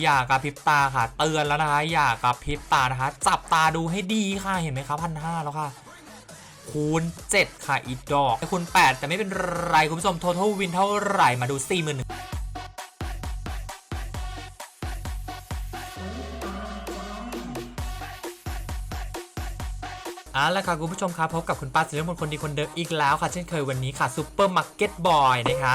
อย่ากระพริบตาค่ะ เตือนแล้วนะคะ อย่ากระพริบตานะคะ จับตาดูให้ดีค่ะเห็นไหมคะพันห้าแล้วค่ะ คูณ 7 ค่ะอีกดอกคูณ 8 แต่ไม่เป็นไรคุณผู้ชม total win เท่าไหร่มาดู4 1 0 0 0เอาละค่ะคุณผู้ชมครับพบกับคุณป้าศิลปมนคนดีคนเดิมอีกแล้วค่ะ เช่นเคยวันนี้ค่ะซูเปอร์มาร์เก็ตบอยนะคะ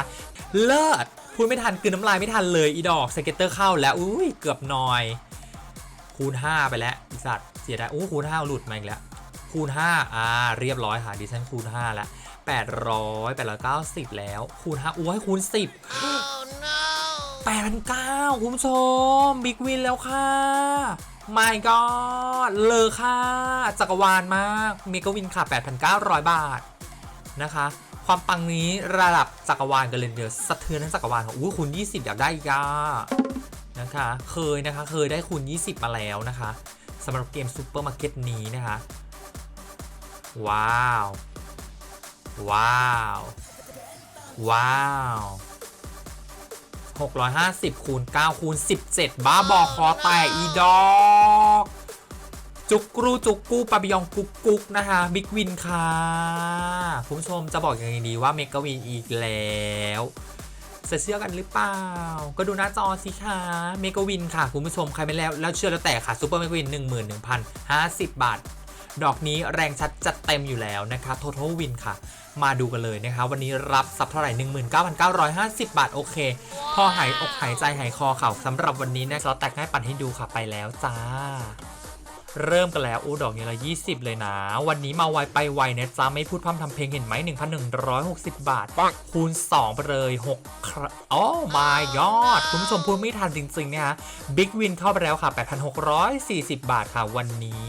เลิศ พูดไม่ทันคืนน้ำลายไม่ทันเลยอีดอกสเก็ตเตอร์เข้าแล้วอุ้ยเกือบหน่อย คูณ 5 ไปแล้วอีสัตว์เสียดายโอ้คูณ 5 หลุดมาอีกแล้วคูณ 5 อ่า เรียบร้อยค่ะดิฉันคูณ 5 แล้ว800 890 แล้ว คูณ 5อู้ให้คูณ 10 8,900คุณผู้ชมบิ๊กวินแล้วค่ะ my god เลอค่ะจักรวาลมากเมกวินค่ะ 8,900 บาทนะคะ ความปังนี้ระดับจักรวาลกันเลยเดียวสะเทือนทั้งจักรวาลของอู้คูณ20 อยากได้อีกอะนะคะ เคยนะคะเคยได้คูณ20 มาแล้วนะคะสำหรับเกมซูเปอร์มาร์เก็ตนี้นะคะ ว้าว ว้าว ว้าว 650คูณ9คูณ17 บ้าบอคอแตกอีดอ จุกกรูจุกกูปาบิยองกุกกุกนะคะบิ๊กวินค่ะคุณผู้ชมจะบอกยังไงดีว่าเมกาวินอีกแล้วจะเชื่อกันหรือเปล่า ก็ดูหน้าจอสิคะเมกาวินค่ะ คุณผู้ชมใครไม่แล้วแล้วเชื่อแล้วแต่ค่ะซูเปอร์เมกาวิน11,050บาท ดอกนี้แรงชัดจัดเต็มอยู่แล้วนะคะ total win ค่ะ มาดูกันเลยนะคะ วันนี้รับสับเท่าไหร่19,950 บาท โอเค พอหายอกหายใจหายคอข่าสำหรับวันนี้นะเราแตกให้ปั่นให้ดูค่ะไปแล้วจ้า เริ่มกันแล้วอู้ดอกนี้ละ20 เลยนะ วันนี้มาไวไปไวนะจ๊ะไม่พูดพร่ำทำเพลงเห็นไหม1,160 บาท คูณ 2 ไปเลย6ครั้งโอ้ my god คุณผู้ชมพูดไม่ทันจริงๆนะคะบิ๊กวินเข้าไปแล้วค่ะ 8,640 บาทค่ะวันนี้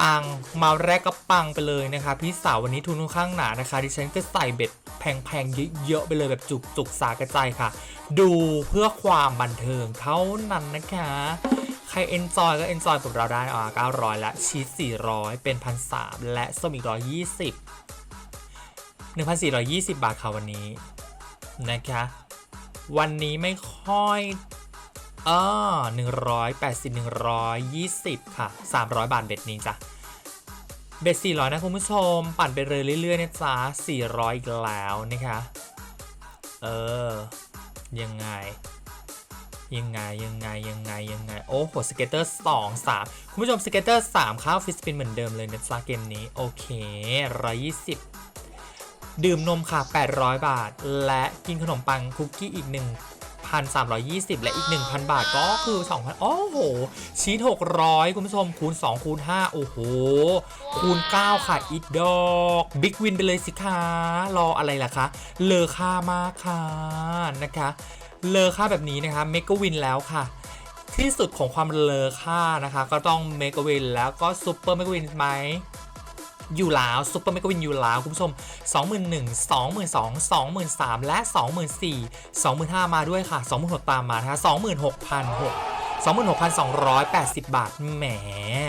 ปังมาแรกก็ปังไปเลยนะคะ พี่สาววันนี้ทุนค่อนข้างหนานะคะดิฉันก็ใส่เบ็ดแพงๆเยอะๆไปเลยแบบจุกๆสากระจายค่ะ ดูเพื่อความบันเทิงเท่านั้นนะคะ ใคร enjoy ก็ enjoy กับเราได้อ่า900 และชีส400 เป็น 1,300 และส้มอีก 120 1,420 บาทค่ะวันนี้ นะคะ วันนี้ไม่ค่อยเออหนึ่งร้อยแปดสิบหนึ่งร้อยยี่สิบค่ะสามร้อยบาทเบ็ดนี้จ้ะ เบ็ดสี่ร้อยนะคุณผู้ชม ปั่นไปเลยเรื่อยๆนะจ๊ะสี่ร้อยอีกแล้วนะคะ เออ ยังไง ยังไงยังไงยังไงยังไง โอ้โหสเก็ตเตอร์สองสามคุณผู้ชมสเก็ตเตอร์สามข้าวฟิสปินเหมือนเดิมเลยนะจ๊ะเกมนี้ โอเคร้อยยี่สิบดื่มนมค่ะ 800 บาท และกินขนมปังคุกกี้อีก 1,320 และอีก 1,000 บาทก็คือ 2,000 โอ้โห ชีส600 คุณผู้ชม คูณ 2 คูณ 5 โอ้โห คูณ 9 ค่ะ อีกดอก บิ๊กวินไปเลยสิคะ รออะไรล่ะคะ เลอค่ามากค่ะนะคะ เลอค่าแบบนี้นะคะเมกวินแล้วค่ะ ที่สุดของความเลอค่านะคะ ก็ต้องเมกวินแล้วก็ซูเปอร์เมกวินไหมอยู่แล้วซุปเปอร์เมกวินอยู่แล้วคุณผู้ชม 21,000 22,000 23,000 และ 24,000 25,000 มาด้วยค่ะ 26,000 ตามมานะคะ26,600 26,280 บาท แหม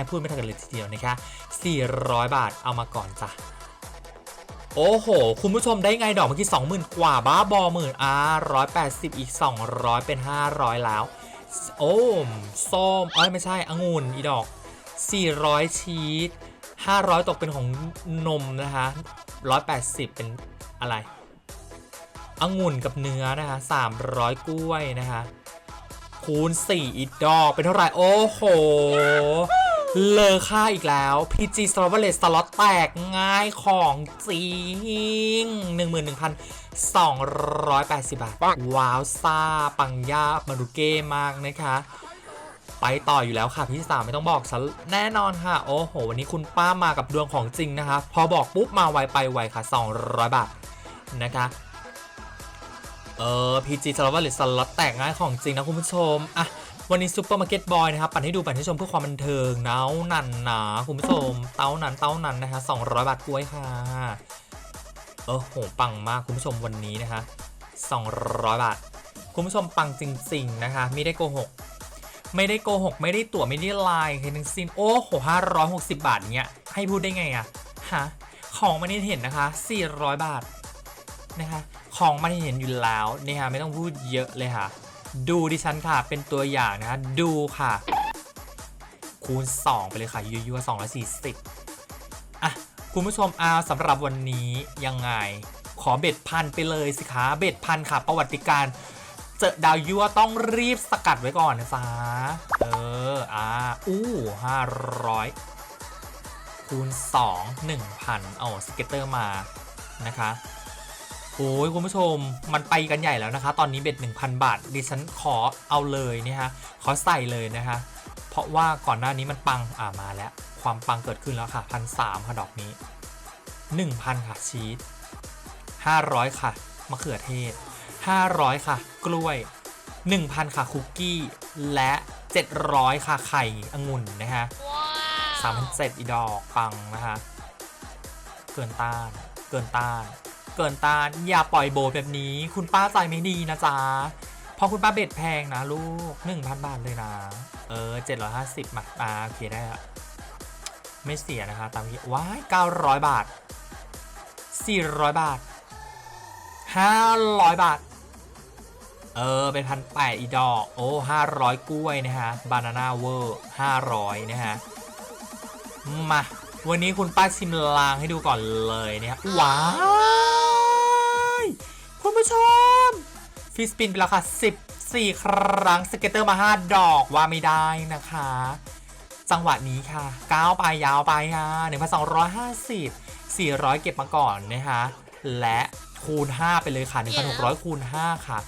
พูดไม่ทันกันเลยทีเดียวนะคะ 400 บาทเอามาก่อนจ้ะ โอ้โห คุณผู้ชมได้ไงดอกเมื่อกี้20,000 กว่าบ้าบอหมื่นอ่า180 อีก 200 เป็น 500 แล้ว โอ้มส้มเอ้ยไม่ใช่องุ่นอีดอก 400 ชีส500 ตกเป็นของนมนะคะ180 เป็นอะไรองุ่นกับเนื้อนะคะ300 กล้วยนะคะคูณ4อีดอกเป็นเท่าไหร่ โอ้โห เลอค่าอีกแล้ว PG s t r a v e l e t สล็อตแตกง่ายของจริง 11,280 บาท ว้าวซาปังยามาดูเก้มากนะคะ ไปต่ออยู่แล้วค่ะ พี่สาวไม่ต้องบอกฉันแน่นอนค่ะ โอ้โห วันนี้คุณป้ามากับดวงของจริงนะคะ พอบอกปุ๊บมาไวไปไวค่ะ 200 บาท นะคะเออ PG สล็อตหรือสล็อตแตกง่ายของจริงนะคุณผู้ชม อะ วันนี้ซูเปอร์มาร์เก็ตบอยนะครับปั่นให้ดูปั่นให้ชมเพื่อความบันเทิงเนานันหนาคุณผู้ชมเต้านันเต้านันนะคะ200บาทกล้วยค่ะเออโหปังมากคุณผู้ชมวันนี้นะคะ200บาท คุณผู้ชมปังจริง ๆ นะคะ ไม่ได้โกหกไม่ได้โกหก ไม่ได้ตั๋วไม่ได้ไลน์ใครทั้งสิ้นโอ้โห560บบาทเนี้ยให้พูดได้ไงอะฮะของมันเห็นนะคะ400บาทนะคะของมันเห็นอยู่แล้วนี่ฮะไม่ต้องพูดเยอะเลยค่ะ ดูดิฉันค่ะ เป็นตัวอย่างนะคะดูค่ะ คูณ 2 ไปเลยค่ะยั่วๆ240 อะ คุณผู้ชมเอาสำหรับวันนี้ยังไง ขอเบ็ดพันไปเลยสิคะเบ็ดพันค่ะ ประวัติการ เจอดาวยั่วต้องรีบสกัดไว้ก่อนนะจ๊ะเออ อ่า อู้ห้าร้อยคูณ 2 1,000 เอาสเก็ตเตอร์มานะคะ โอ้ยคุณผู้ชมมันไปกันใหญ่แล้วนะคะ ตอนนี้เบ็ด1,000 บาท ดิฉันขอเอาเลยเนี่ยฮะขอใส่เลยนะคะ เพราะว่าก่อนหน้านี้มันปังอ่ามาแล้ว ความปังเกิดขึ้นแล้วค่ะพันสามค่ะดอกนี้ 1,000 ค่ะชีส500 ค่ะมะเขือเทศ 500 ค่ะ กล้วย 1,000 ค่ะคุกกี้ และ 700 ค่ะไข่องุ่นนะฮะ3,700อีดอกปังนะคะเกินต้าน เกินต้าน เกินต้านอย่าปล่อยโบแบบนี้ คุณป้าใจไม่ดีนะจ๊ะพราะคุณป้าเบ็ดแพงนะลูก 1,000 บาทเลยนะ เออ 750มาอ่าโอเคได้ละไม่เสียนะคะ ตามที่ว้าย900 บาท 400 บาท 500 บาท เออ เป็นพันแปดอีดอก โอ้ห้าร้อยกล้วยนะฮะ บานาน่าเวอร์ห้าร้อยนะฮะ มา วันนี้คุณป้าชิมลางให้ดูก่อนเลยเนี่ยว้ายคุณ ผู้ชมฟิสปินไปแล้วค่ะ 14 ครั้งสเก็ตเตอร์มา 5 ดอกว่าไม่ได้นะคะ จังหวะนี้ค่ะก้าวไปยาวไปค่ะ1,250 400 เก็บมาก่อนนะคะและคูณ 5 ไปเลยค่ะ 1,600 คูณ 5 ค่ะ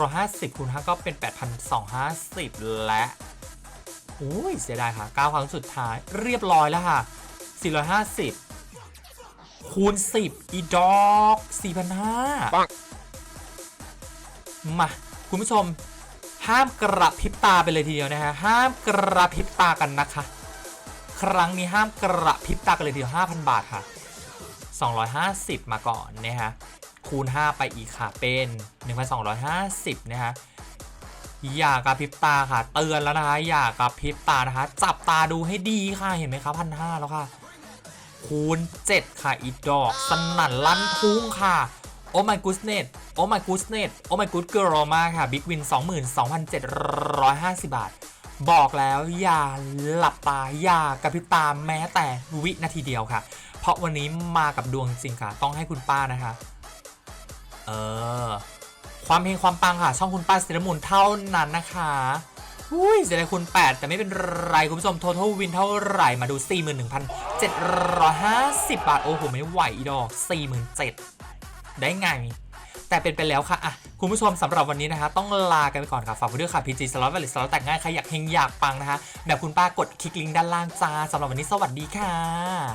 1,650 คูณ 5 ก็เป็น 8,250 และอุ้ยเสียดายค่ะ 9 ครั้งสุดท้ายเรียบร้อยแล้วค่ะ 450 คูณ 10 อีดอก4,500ปังมา คุณผู้ชม ห้ามกระพริบตาไปเลยทีเดียวนะฮะ ห้ามกระพริบตากันนะคะ ครั้งนี้ห้ามกระพริบตากันเลยทีเดียว5,000 บาทค่ะ 250 มาก่อนนะฮะ คูณ 5 ไปอีกค่ะ เป็น 1,250 นะฮะอย่ากระพริบตาค่ะ เตือนแล้วนะคะ อย่ากระพริบตานะคะ จับตาดูให้ดีค่ะ เห็นไหมคะพันห้าแล้วค่ะ คูณ 7 ค่ะอีดอก สนั่นลั่นทุ่งค่ะ โอ้ my goodness โอ้ my goodness โอ้ my good girl มาค่ะ Big Win 22,750 บาท บอกแล้วอย่าหลับตา อย่ากระพริบตาแม้แต่วินาทีเดียวค่ะ เพราะวันนี้มากับดวงจริงค่ะ ต้องให้คุณป้านะคะ เออ ความเพลงความปังค่ะ ช่องคุณป้าเซรมูลเท่านั้นนะคะ อุ้ยเสียดายคุณ8 แต่ไม่เป็นไรคุณผู้ชม total win เท่าไหร่มาดู 41,750 บาท โอ้โห ไม่ไหวอีดอก 47,000 ได้ไง แต่เป็นไปแล้วค่ะอะคุณผู้ชมสำหรับวันนี้นะคะ ต้องลากันไปก่อนค่ะ ฝากไว้ด้วยค่ะ PG Slot Wallet Slot แต่งง่ายใครอยากเฮงอยากปังนะคะ แบบคุณป้ากดคลิกลิงก์ด้านล่างจ้าสำหรับวันนี้สวัสดีค่ะ